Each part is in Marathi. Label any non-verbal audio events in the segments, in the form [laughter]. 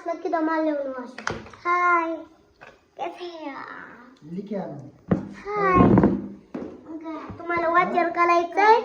वाचलं की दमाला येऊन वाचलं हाय कैसे हैं आप? आणा हाय तुम्हाला वाचन करायचंय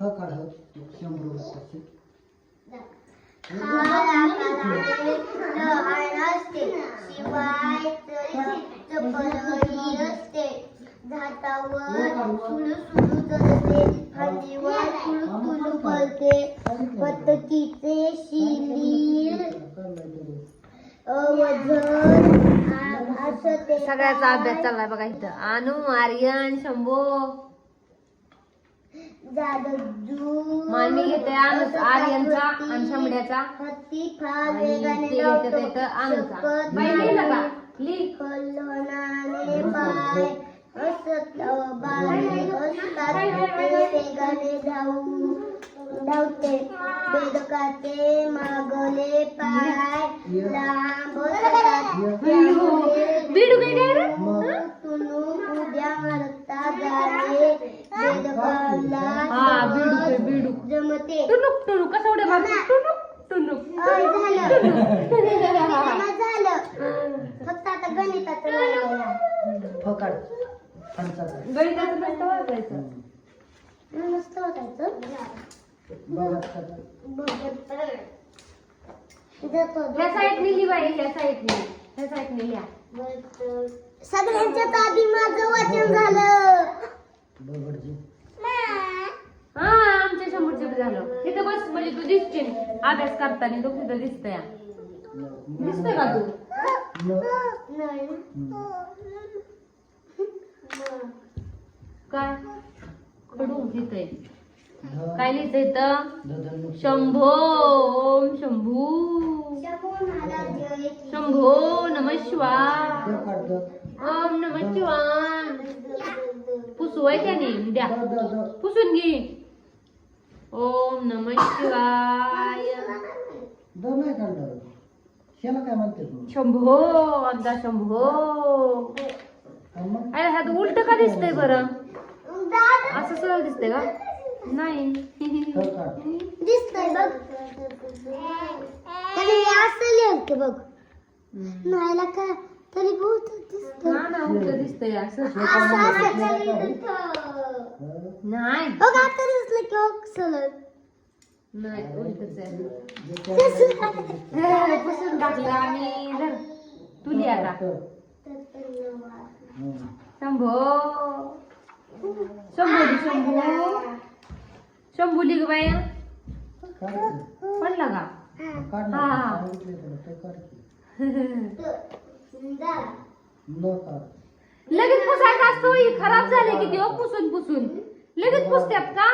ह काढ शंभर रुपयाची शिवाय चपलही असते झाटावर सुळू सुळू सगळ्याचा अभ्यास चाललाय बघा इथं अनु आर्यन शंभो मामी घेते आर्यनचा आणि शंभड्याचा घेते अनुचा बाई लिहिलं का नाही. धावते बेदकाचे मागले पाय लांब तुनु उद्या मारता जाते. बेदकाला बिडू काय बिडू जमते. टुनुक टुनुक कसं उड्या मारतो? टुनुक टुनुक. अय, झालं. मग झालं. फक्त आता गणिताचं मस्त जातो, ह्या साईडने लिहा ह्या साईडने ह्या साईडने लिहा आधी माझं वाचन झालं हा आमच्या समोरच्या झालं इथं. बस म्हणजे तू दिसते अभ्यास करताना तो कुठं दिसतोय दिसतोय का तू काय खडू दिसतय काय लिहितंय इथं. शंभो ओम शंभू. शंभू नम शिवाय. ओम नम शिवाय. पुसवाय त्याने द्या. पुसून घे. ओम नम शिवाय. शंभो आमचा शंभो. अरे ह्यात उलट का दिसतंय बरं? असं सरळ दिसतंय का? नाही. दिसतंय बघ. त्याने हे असं लिहिलं बघ. नाहीला का तरी बहुत दिसत ना ना उलट दिसतंय असं. असं असं लिहिलं नाही. बघ आता दिसलं की हो सलग नाही उलटच आहे. [laughs] [laughs] पुसून टाकलं आणि धर. तू लिहा आता. शंभो. शंभो शंभू. शंभू लिग बाय पडला का? हा. लगेच पुसायचा असतो ही खराब झाले की देव पुसून पुसून. लगेच पुसत्यात का?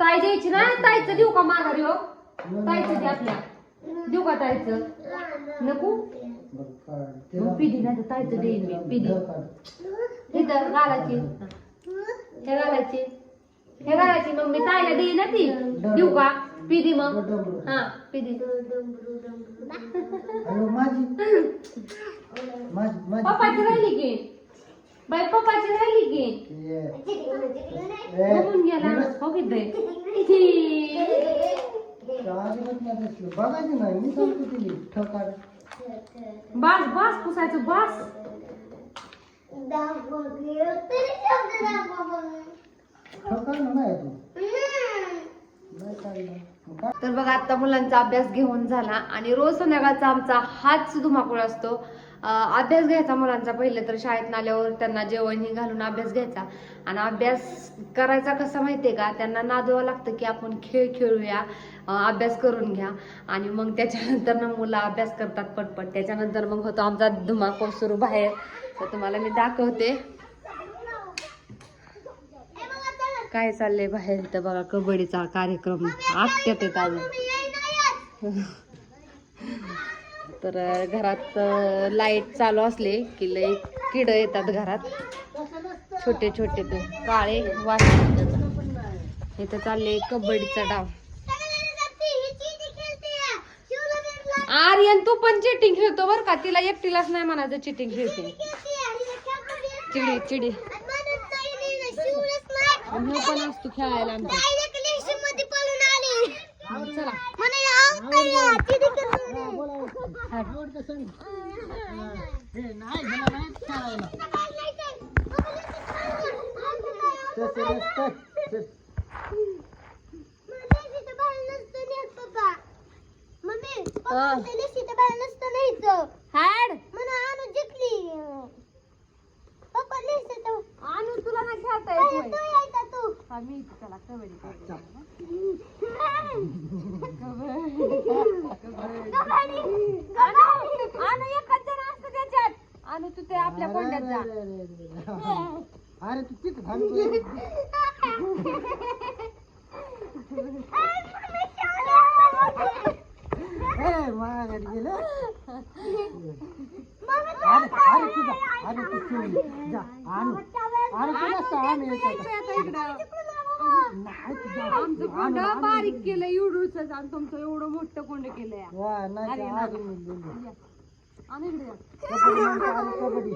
ताई द्यायची ना ताईचं देऊ का माघारी हो? ताईचं दे आपल्या. देऊ का ताईचं? नको. पिढी नाही तर ताईचं देईन मी पिढी काढ. इथं घालायची. हे. घालायची. हे घालायची मग मी ताईला देईन ना ती? देऊ का? पिधी मग. हा माझी. माझी माझी पप्पाची राहिली की? बाई पप्पाची राहिली की? ये. बघून गेला हो किती नाही? दिसलं. बघायची नाही. मी सांगतो तिला. ठ काढ बास बास पुसायचं बास. तर बघा आता मुलांचा अभ्यास घेऊन झाला आणि रोज संध्याकाळचा आमचा हाच धुमाकूळ असतो. अभ्यास घ्यायचा मुलांचा पहिले तर शाळेत आल्यावर त्यांना जेवण हे घालून अभ्यास घ्यायचा. आणि अभ्यास करायचा कसा माहितीये का? त्यांना नादवावं लागतं की आपण खेळ खेळूया अभ्यास करून घ्या. आणि मग त्याच्यानंतर ना मुलं अभ्यास करतात पटपट. त्याच्यानंतर मग होतो आमचा धुमाकूळ सुरू बाहेर. तर तुम्हाला मी दाखवते. काय चाललंय बाहेर तर बघा कबड्डीचा कार्यक्रम. आत्यात येत अजून. तर घरात लाइट चालू असले की लई किड येतात घरात. छोटे छोटे ते. काळे वास इथं चालले कबड्डीचा डाव. आर्यन तू पण चिटिंग खेळतो बर का? तिला एकटीलाच नाही म्हणायचं चिटिंग खेळते. चिडी चिडी. आणि पण असतो खेळायला चला. म्हणे आवडतं सांग हा. हे नाही ह्याला नाही खेळायला तसं नसतं तसं- हाड म्हणून आणू जिंकली पप्पा लिहित आणू तुला ना खेळता तू येत होय. यायचा तू हा, मी इथे त्याला कबड्डी चल. एकच जण त्याच्यात तू ते आपल्या अरे, कोंड्यात जा अरे, तू तिथं थांब गेलं अरे अरे तुझा अरे तू जा आणू अरे आता इकडं आमचं कोंड बारीक केलं एवढूच आणि तुमचं एवढं मोठं कोंड केलंय. आणि इकडे या. कबड्डी म्हणते, कबड्डी.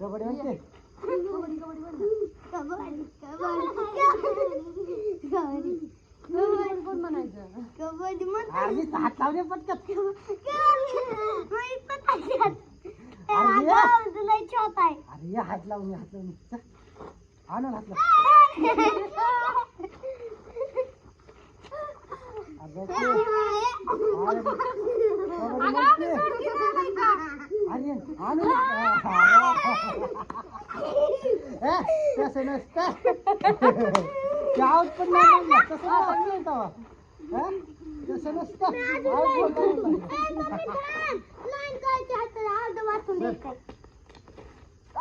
कबड्डी म्हणते? कबड्डी कोण म्हणायचं कबड्डी मग अरे मी हात लावले पटकन. अरे हात लावून हात लावून. आणू ए, तसं नसतं. ते आऊट पण नाही म्हणलं. तसं? तसं नसतं.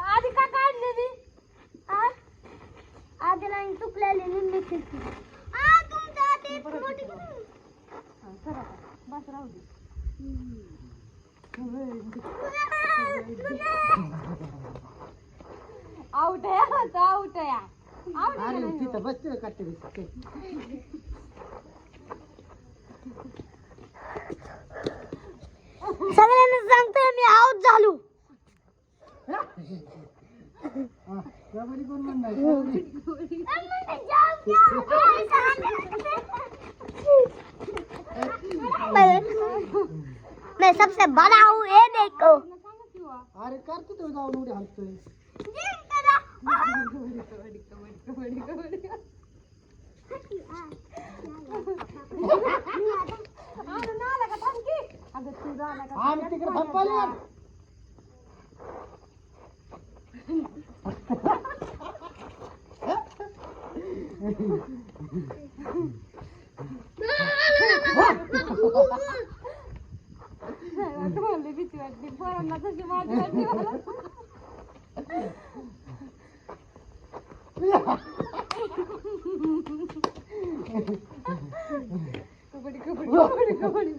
आधी का काढलेली? आधी लाईन चुकलेली निम्मी खिडकी आ तुमच्या आधी एक मोठी हा, चला आता. बस राहू दे. आउट आहे हा, तो आउट आहे आउट आहे. अरे का नाही? तिथं बसते ना काट्टे दिसते सगळ्यांना सांगतोय मी आऊट झालो. हा, कबड्डी कोण म्हणणार कबड्डी मैं सबसे बड़ा हूँ ये देखो। सांगा की वा. अरे कर की तू जाऊन उडी हलतोय कबड्डी कबड्डी कबड्डी कबड्डी आणू नाला का थांब की अगं तू झाला का आम्ही तिकडे थांबायला तुम्हाला भीती वाटली पोरांना तशी माझी वाटली मला कबड्डी कबड्डी कबड्डी कबड्डी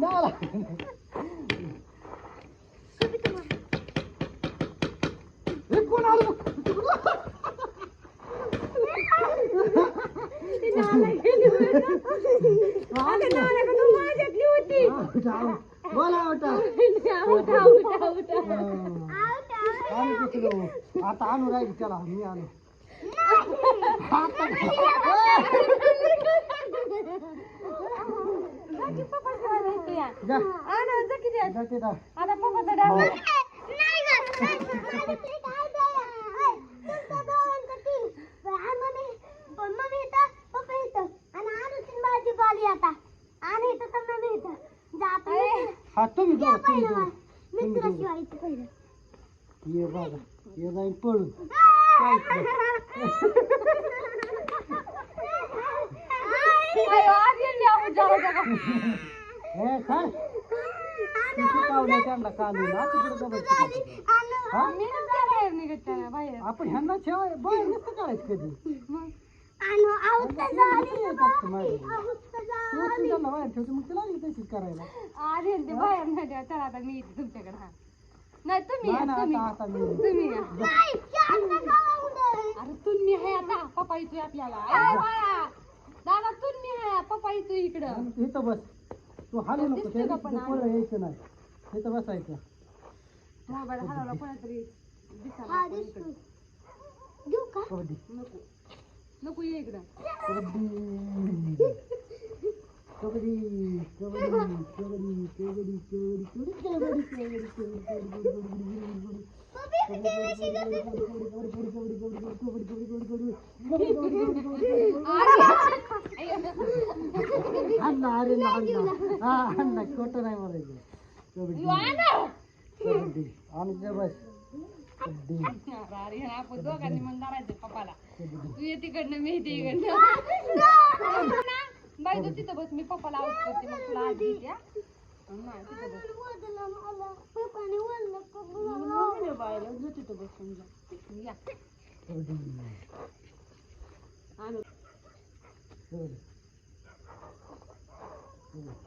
नाला. हे कोण आलं बघ. अगं नाला का तू माझ्यातली होती आऊट, आऊट. बोला. आऊट आऊट आऊट हा. आम्ही तिकडं. आता आणू राहील त्याला मी आणू या जा आणा? जा तिथं. आता पप्पाचा डाव हा तुम्ही दोघं, तुम्ही दोघं. ये बघा ये जाईन पळून जाऊ. हे काय कावलं त्यांना काढून तिकडे. हा? ना जा बाहेर निघत त्याला बाहेर आपण ह्यांना ठेवाय बाहेर नसतं करायचं कधी मग तू तू करायला. येईल ते बाहेर नाही द्या. चला आता मी येते तुमच्याकडे हा. नाही तुम्ही या, तुम्ही तुम्ही या. अरे तुम्ही आहे आता पप्पा येतोय आपल्याला. बाळा. दादा तुम्ही आहे पप्पा येतोय इकडं इथं बस. तू हालू नको दिसतंय का पण ते पळलं यायचं नाही. इथं बसायचं मोबाईल हरवला कोणातरी दिसायला इकडं. का कबड्डी नको. नको ये इकडं कबड्डी कबड्डी कबड्डी कबड्डी कबड्डी कबड्डी कबड्डी कबड्डी कबड्डी कबड्डी अण्णा अरे ना अण्णा हा अण्णा खोटं नाही म्हणायचं कबड्डी कबड्डी आमच्या बस कबड्डी अरे आपण दोघांनी मग धरायचं पप्पाला कबड्डी तू ये तिकडनं मी येते इकडनं बाई तू तिथं बस मी पप्पाला आउट करते मग तुला आधी येते, तिथं बस. या. कबड्डी आणू. कबड्डी कबड्डी कबड्डी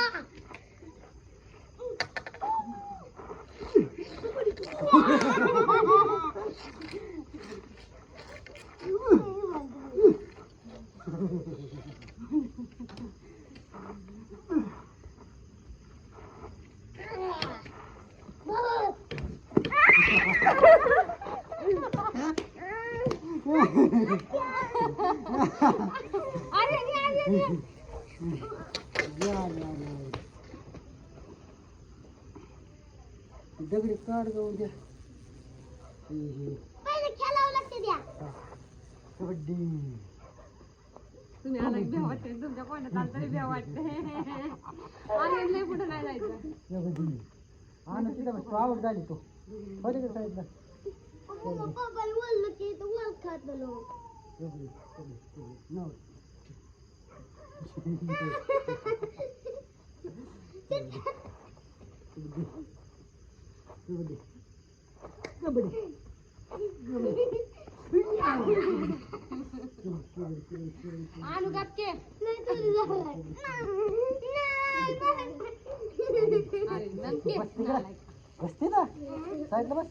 दगडी काढ जाऊ द्या कबड्डी. तुम्ही आला वाटते तुमच्या कोणात आलं तरी वाटते. आनंद कुठं नाही जायचं. कबड्डी. आवड झाली तो. पलीकडे खात [laughs] बसते ना साईडला बस.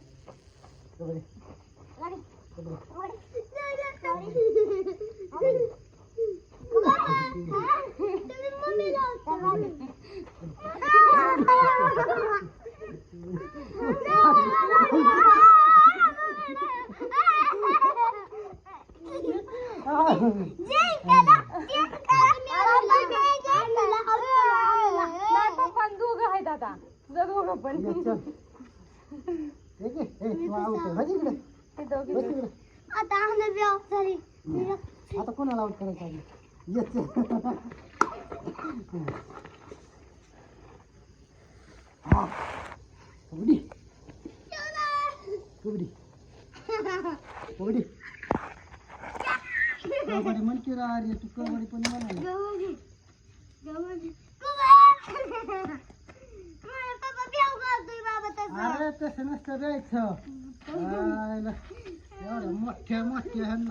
मला आउट करायचं आहे येते कबड्डी कबड्डी कबड्डी म्हणते रे तू कबड्डी पण म्हणा अरे तसं नसतं द्यायचं मोठ्या मोठ्या ह्यांना.